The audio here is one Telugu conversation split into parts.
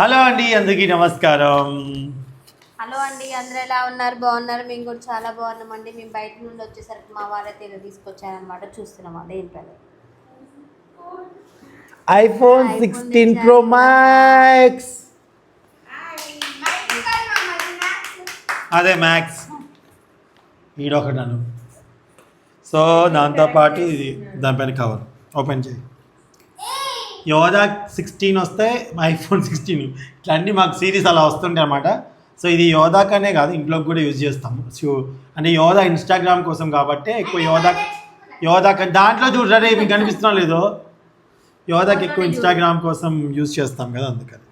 హలో అండి అందరికీ నమస్కారం. హలో అండి అందరూ ఎలా ఉన్నారు? బాగున్నారు? మేము కూడా చాలా బాగున్నామండి. మేము బయట నుండి వచ్చేసరికి మా వారైతే ఏదో తీసుకొచ్చారనమాట చూస్తున్నాం అది ఏంటది ఐఫోన్ సిక్స్టీన్. ప్రో మ్యాక్స్ అదే మ్యాక్స్ ఈడొకటి నన్ను సో దాంతోపాటు ఇది దానిపైన కవర్. ఓపెన్ చేయి. యోదా సిక్స్టీన్ వస్తే ఐఫోన్ సిక్స్టీన్ ఇట్లా అన్నీ మాకు సిరీస్ అలా వస్తుంటాయి అనమాట సో ఇది యోదాకనే కాదు ఇంట్లోకి కూడా యూజ్ చేస్తాము సో అంటే యోదా ఇన్స్టాగ్రామ్ కోసం కాబట్టి ఎక్కువ యోదా యోదాక దాంట్లో చూడరే మీకు కనిపిస్తున్నా లేదో? యోదాకి ఎక్కువ ఇన్స్టాగ్రామ్ కోసం యూజ్ చేస్తాం కదా అందుకని.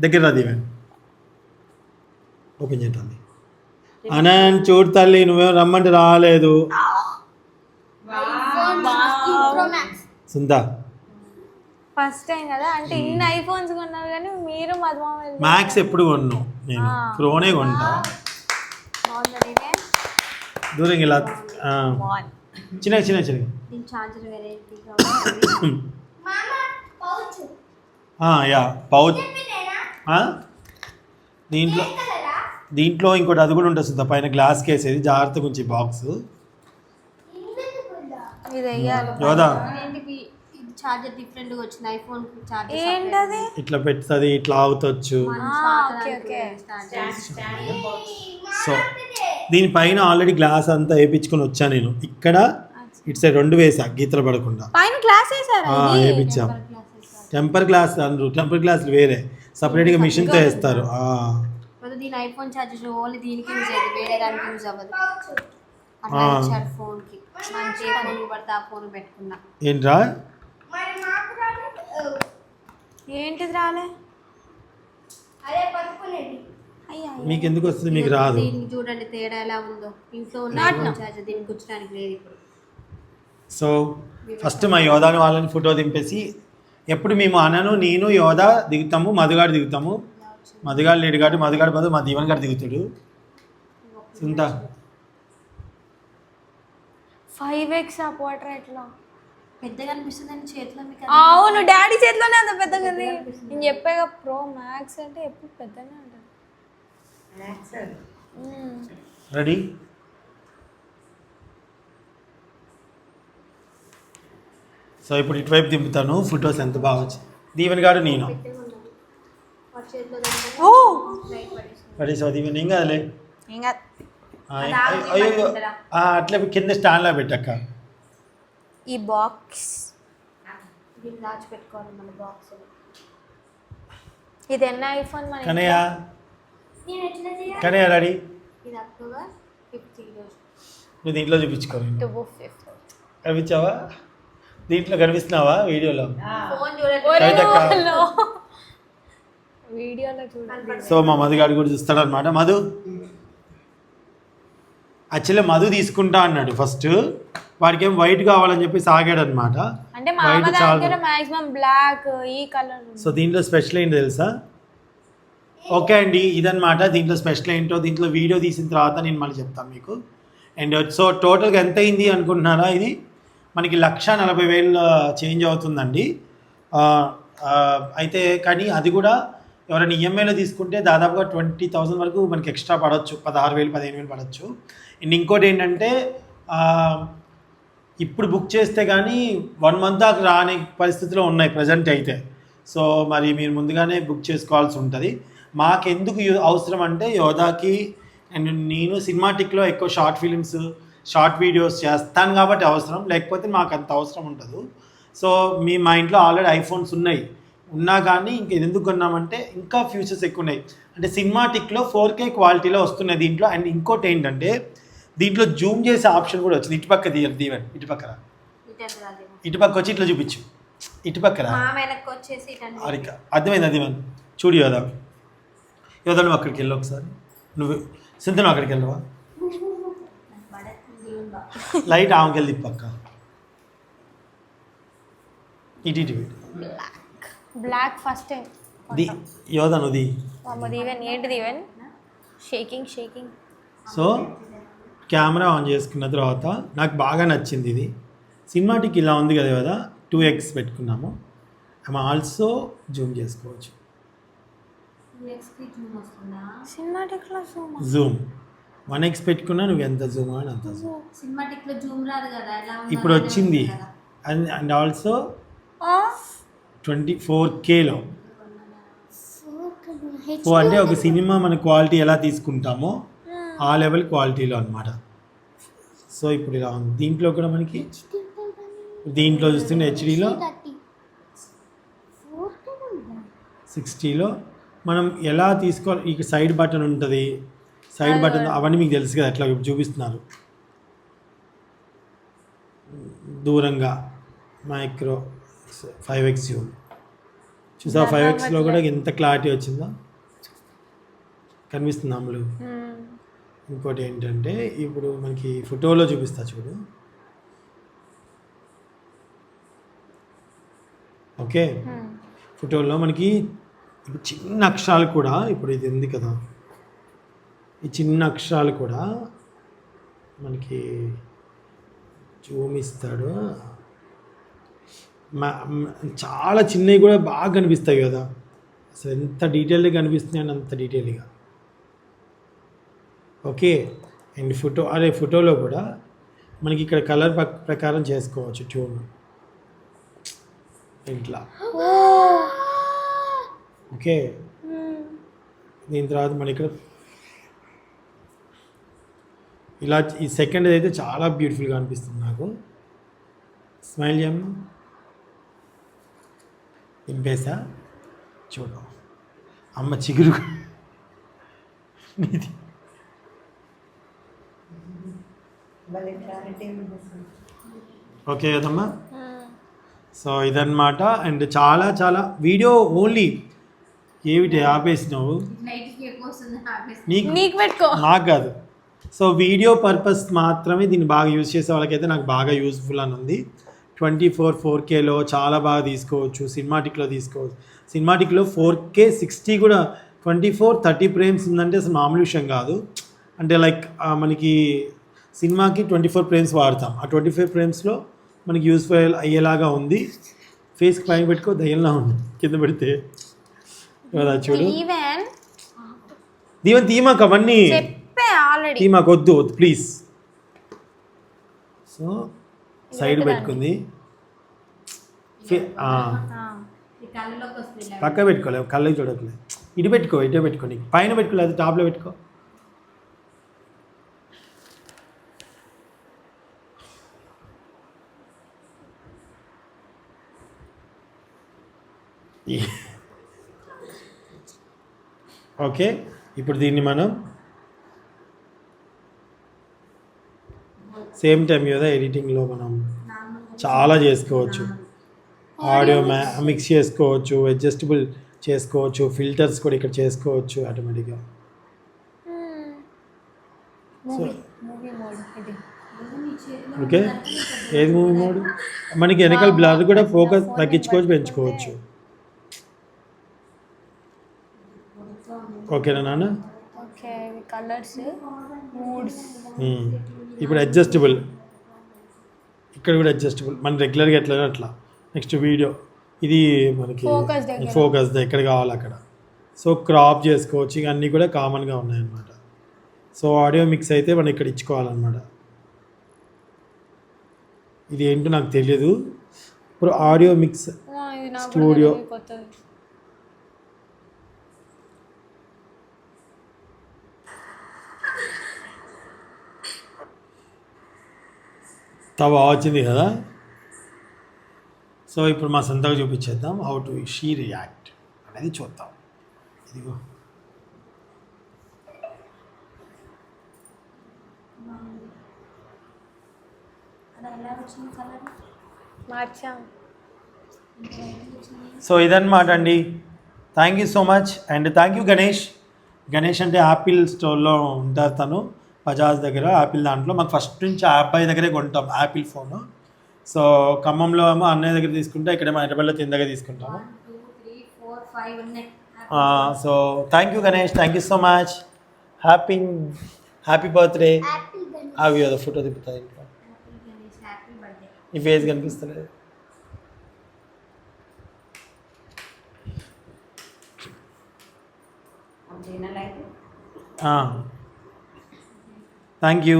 దగ్గర రాదు ఈవెన్. ఓపెన్ చేయండి. అనంత్ చూడు తల్లి నువ్వేం రమ్మంటే రాలేదు. సుందా. ఫస్ట్ టైం కదా? అంటే ఇన్ని ఐఫోన్స్ కొన్నారు కానీ మీరు మధుమామ మ్యాక్స్ ఎప్పుడు కొన్నావు నేను ప్రోనే కొంటా. దూరం ఇలా చిన్న చిన్న చిన్న వెరైటీగా యా పౌచ్ ఆ? దీంట్లో దీంట్లో ఇంకోటి అది కూడా ఉంటుంది సుందా పైన గ్లాస్ కేసేది జాగ్రత్తగా ఉంచి బాక్స్ యోదా ఏంటి ఇది ఛార్జర్ డిఫరెంట్గా వచ్చింది ఐఫోన్ ఛార్జర్ ఏంటది? ఇట్లా పెడుతుంది ఇట్లా అవుతొచ్చు ఓకే ఓకే. సో దీనిపైన ఆల్రెడీ గ్లాస్ అంతా వేయించుకొని వచ్చా నేను. ఇక్కడ ఇటు సైడ్ రెండు వేసా గీతలు పడకుండా. పైన ఆ, వేయించాం టెంపర్ గ్లాస్ అనరు టెంపర్ గ్లాసులు వేరే. సపరేట్గా మిషన్తో వేస్తారు. దీని ఐఫోన్ ఛార్జర్ ఓన్లీ దీనికి యూజ్ అయ్యింది వేరే దానికి యూజ్ అవ్వదు. అట్లా ఫోన్కి మంచి ఫోన్ పడితే ఆ ఫోన్ పెట్టుకున్నా. ఏంట్రా? ఏంటిది రాలే? అయ్యా మీకు ఎందుకు వస్తుంది? మీకు రాదు. దీనికి చూడండి తేడా ఎలా ఉందో. ఇంట్లో ఉన్న ఛార్జర్ దీనికి కూర్చోడానికి లేదు ఇప్పుడు. సో ఫస్ట్ మా యోధాని వాళ్ళని ఫోటో దింపేసి ఎప్పుడు మేము అనను నేను యోధా దిగుతాము మధుగాడు దిగుతాము. మధుగాడు లేడు కాబట్టి మధుగాడు బదులు మా దీవెన్ గారు దిగుతాడు. సుంత. ఫైవ్ ఎక్స్ ఆ వాటర్ ఎట్లా? పెద్దగా చేతిలో మీకు అవును డాడీ చేతిలోనే అంత పెద్దగా ఉంది. నేను చెప్పాగా ప్రో మ్యాక్స్ అంటే ఎప్పుడు పెద్దనే ఉంటుంది. రెడీ సో ఇప్పుడు ఇటువైపు దింపుతాను. ఫొటోస్ ఎంత బాగా వచ్చాయి దీవెన్ గారు నేను. సో దీవెన్ ఏం కాదులే. అట్లా కింద స్టాండ్లో పెట్టక్క ఈ బాక్స్. దీన్ని దాచిపెట్టుకోవాలి మన బాక్స్. ఇది ఎన్న ఐఫోన్ మన కనయ్య. కనయ్య రెడీ ఇది అక్టోబర్ ఫిఫ్త్ రోజు నువ్వు దీంట్లో చూపించుకోరు టూ ఫిఫ్త్ కనిపించావా? దీంట్లో కనిపిస్తున్నావా వీడియోలో? వీడియోలో. సో మా మధు గారు కూడా చూస్తాడు అనమాట మధు. యాక్చువల్లీ మధు తీసుకుంటా అన్నాడు ఫస్ట్. వాడికి ఏం వైట్ కావాలని చెప్పి సాగాడు అనమాట అంటే మా అమ్మ వైట్ చాలా. దగ్గర మాక్సిమం బ్లాక్ ఈ కలర్ సో దీంట్లో స్పెషల్ ఏంటి తెలుసా? ఓకే అండి ఇదన్నమాట. దీంట్లో స్పెషల్ ఏంటో దీంట్లో వీడియో తీసిన తర్వాత నేను మళ్ళీ చెప్తాను మీకు. అండ్ సో టోటల్గా ఎంత అయింది అనుకుంటున్నారా ఇది? మనకి లక్ష నలభై వేలు చేంజ్ అవుతుందండి. ఆ, ఆ, అయితే కానీ అది కూడా ఎవరైనా ఈఎంఐలో తీసుకుంటే దాదాపుగా ట్వంటీ థౌసండ్ వరకు మనకి ఎక్స్ట్రా పడవచ్చు పదహారు వేలు పదిహేను వేలు పడవచ్చు అండ్ ఇంకోటి ఏంటంటే ఇప్పుడు బుక్ చేస్తే కానీ వన్ మంత్ దాకా రాని పరిస్థితిలో ఉన్నాయి ప్రజెంట్ అయితే. సో మరి మీరు ముందుగానే బుక్ చేసుకోవాల్సి ఉంటుంది. మాకెందుకు అవసరం అంటే యోధాకి అండ్ నేను సినిమాటిక్లో ఎక్కువ షార్ట్ ఫిలిమ్స్ షార్ట్ వీడియోస్ చేస్తాను కాబట్టి అవసరం. లేకపోతే మాకు అంత అవసరం ఉండదు. సో మీ మా ఇంట్లో ఆల్రెడీ ఐఫోన్స్ ఉన్నాయి. ఉన్నా కానీ ఇంక ఇది ఎందుకు కొన్నామంటే ఇంకా ఫ్యూచర్స్ ఎక్కువ ఉన్నాయి అంటే సినిమాటిక్లో ఫోర్ కే క్వాలిటీలో వస్తున్నాయి దీంట్లో. అండ్ ఇంకోటి ఏంటంటే దీంట్లో జూమ్ చేసే ఆప్షన్ కూడా వచ్చింది. ఇటుపక్క తీయరు దీవెన్. రాదేమో ఇటుపక్క వచ్చి ఇట్లా చూపించు. ఇటండి అరిక. అర్థమైంది అది మనం చూడు యోధా. యోధా నువ్వు అక్కడికి వెళ్ళు ఒకసారి. నువ్వు సింత నువ్వు అక్కడికి వెళ్ళవా? లైట్ ఆమెకి వెళ్ళి పక్క ఇటు ఇటు. బ్లాక్ ఫస్ట్ టైం ది యోధా నువ్వు ది అమ్మ దీవెన్ ఏంటి Deeven shaking shaking. So camera on చేసుకున్న తర్వాత నాకు బాగా నచ్చింది ఇది. సినిమాటిక్ ఇలా ఉంది కదా కదా టూ ఎక్స్ పెట్టుకున్నాము. ఐమ్ ఆల్సో జూమ్ చేసుకోవచ్చు. జూమ్ వస్తుందా? సినిమాటిక్లో జూమ్ జూమ్. వన్ ఎక్స్ పెట్టుకున్నా నువ్వు ఎంత జూమ్ అని అంత జూమ్. సినిమాటిక్లో జూమ్ రాదు కదా ఎలా ఉందో ఇప్పుడు వచ్చింది. And and also twenty four Khelo. ఓ అంటే ఒక సినిమా మన క్వాలిటీ ఎలా తీసుకుంటామో ఆ. లెవెల్ క్వాలిటీలో అన్నమాట. సో ఇప్పుడు ఇలా ఉంది. దీంట్లో కూడా మనకి దీంట్లో చూస్తుంటే హెచ్డీలో సిక్స్టీలో మనం ఎలా తీసుకోవాలి? ఈ సైడ్ బటన్ ఉంటుంది. సైడ్ బటన్ అవన్నీ మీకు తెలుసు కదా అట్లా చూపిస్తున్నారు. దూరంగా మైక్రో. Five X zoom. చూసా ఫైవ్ ఎక్స్లో కూడా ఎంత క్లారిటీ వచ్చిందో? కనిపిస్తుంది అమ్ములు ఇంకోటి ఏంటంటే ఇప్పుడు మనకి ఫోటోలో చూపిస్తా చూడు. ఓకే? ఫోటోలో మనకి చిన్న అక్షరాలు కూడా ఇప్పుడు ఇది ఉంది కదా. ఈ చిన్న అక్షరాలు కూడా మనకి జూమ్ ఇస్తాడు చాలా చిన్నవి కూడా బాగా కనిపిస్తాయి కదా. అసలు ఎంత డీటెయిల్గా కనిపిస్తున్నాయి అంత డీటెయిల్గా ఓకే అండ్ ఫోటో అదే ఫోటోలో కూడా మనకి ఇక్కడ కలర్ ప్రకారం చేసుకోవచ్చు ట్యూన్. ఇట్లా. ఓకే దీని తర్వాత మన ఇక్కడ ఇలా ఈ సెకండ్ అయితే చాలా బ్యూటిఫుల్గా అనిపిస్తుంది నాకు. స్మైల్ చేయమ్మా నింపేసా చూడు. అమ్మ చిగురు. నీది. ఓకే కదమ్మా? సో ఇదన్నమాట. అండ్ చాలా చాలా వీడియో ఓన్లీ ఏమిటి ఆపేసినావు? నీకు? నాకు కాదు. సో వీడియో పర్పస్ మాత్రమే దీన్ని బాగా యూజ్ చేసే వాళ్ళకైతే నాకు బాగా యూస్ఫుల్ అని ఉంది ట్వంటీ ఫోర్ ఫోర్ కేలో చాలా బాగా తీసుకోవచ్చు. సినిమాటిక్లో తీసుకోవచ్చు. సినిమాటిక్లో ఫోర్ కే సిక్స్టీ కూడా ట్వంటీ ఫోర్ థర్టీ ఫ్రేమ్స్ ఉందంటే అసలు మామూలు విషయం కాదు. అంటే లైక్ మనకి సినిమాకి ట్వంటీ ఫోర్ ఫ్రేమ్స్ వాడతాం. ఆ ట్వంటీ ఫైవ్ ఫ్రేమ్స్లో మనకి యూస్ఫుల్ అయ్యేలాగా ఉంది. ఫేస్కి పైన పెట్టుకో దయ్యంలా ఉంది. కింద పెడితే. కదా చూడు. దీవెన్. తీమాకు అవన్నీ. వద్దు ప్లీజ్. సో సైడ్ పెట్టుకుంది. పక్క పెట్టుకోలేవు కళ్ళకి చూడట్లేదు ఇటు పెట్టుకో ఇటే పెట్టుకో నీకు. పైన పెట్టుకోలేదు టాప్లో పెట్టుకో. ఓకే ఇప్పుడు దీన్ని మనం సేమ్ టైం కదా ఎడిటింగ్లో మనం చాలా చేసుకోవచ్చు. ఆడియో మ్యా మిక్స్ చేసుకోవచ్చు అడ్జస్టబుల్ చేసుకోవచ్చు ఫిల్టర్స్ కూడా ఇక్కడ చేసుకోవచ్చు ఆటోమేటిక్గా. సో ఇది ఓకే. ఏది మూవీ మోడ్ మనకి వెనకాల బ్లర్ కూడా ఫోకస్ తగ్గించుకోవచ్చు పెంచుకోవచ్చు. ఓకేనా నాన్న? Okay colours moods. ఇప్పుడు అడ్జస్టబుల్ ఇక్కడ కూడా అడ్జస్టబుల్ మన రెగ్యులర్గా ఎట్లా అట్లా. నెక్స్ట్ వీడియో ఇది మనకి. ఫోకస్ ఎక్కడ కావాలి అక్కడ. సో క్రాప్ చేసుకోవచ్చు. ఇక అన్నీ కూడా కామన్గా ఉన్నాయన్నమాట. సో ఆడియో మిక్స్ అయితే మనం ఇక్కడ ఇచ్చుకోవాలన్నమాట. ఇది ఏంటో నాకు తెలియదు ఇప్పుడు ఆడియో మిక్స్ ఇది తవ వచ్చింది కదా? సో ఇప్పుడు మా సొంతగా చూపించేద్దాం హౌ టు షీ రియాక్ట్ అనేది చూద్దాం. ఇదిగో. సో ఇదన్నమాట అండి. Thank you so much and thank you Ganesh Ganesh అంటే యాపిల్ స్టోర్లో ఉంటారు తను. బజాజ్ దగ్గర యాపిల్ దాంట్లో. మాకు ఫస్ట్ నుంచి ఆ అబ్బాయి దగ్గరే కొంటాం యాపిల్ ఫోన్. సో ఖమ్మంలో ఏమో అన్నయ్య దగ్గర తీసుకుంటే ఇక్కడేమో హైదరాబాద్లో తిన దగ్గర తీసుకుంటాము. So thank you Ganesh thank you so much happy happy birthday అవి కదా ఫోటో తిప్పుతుంది ఇంట్లో ఈ ఫేస్ కనిపిస్తలేదు. అంతేనా లైట్ థ్యాంక్ యూ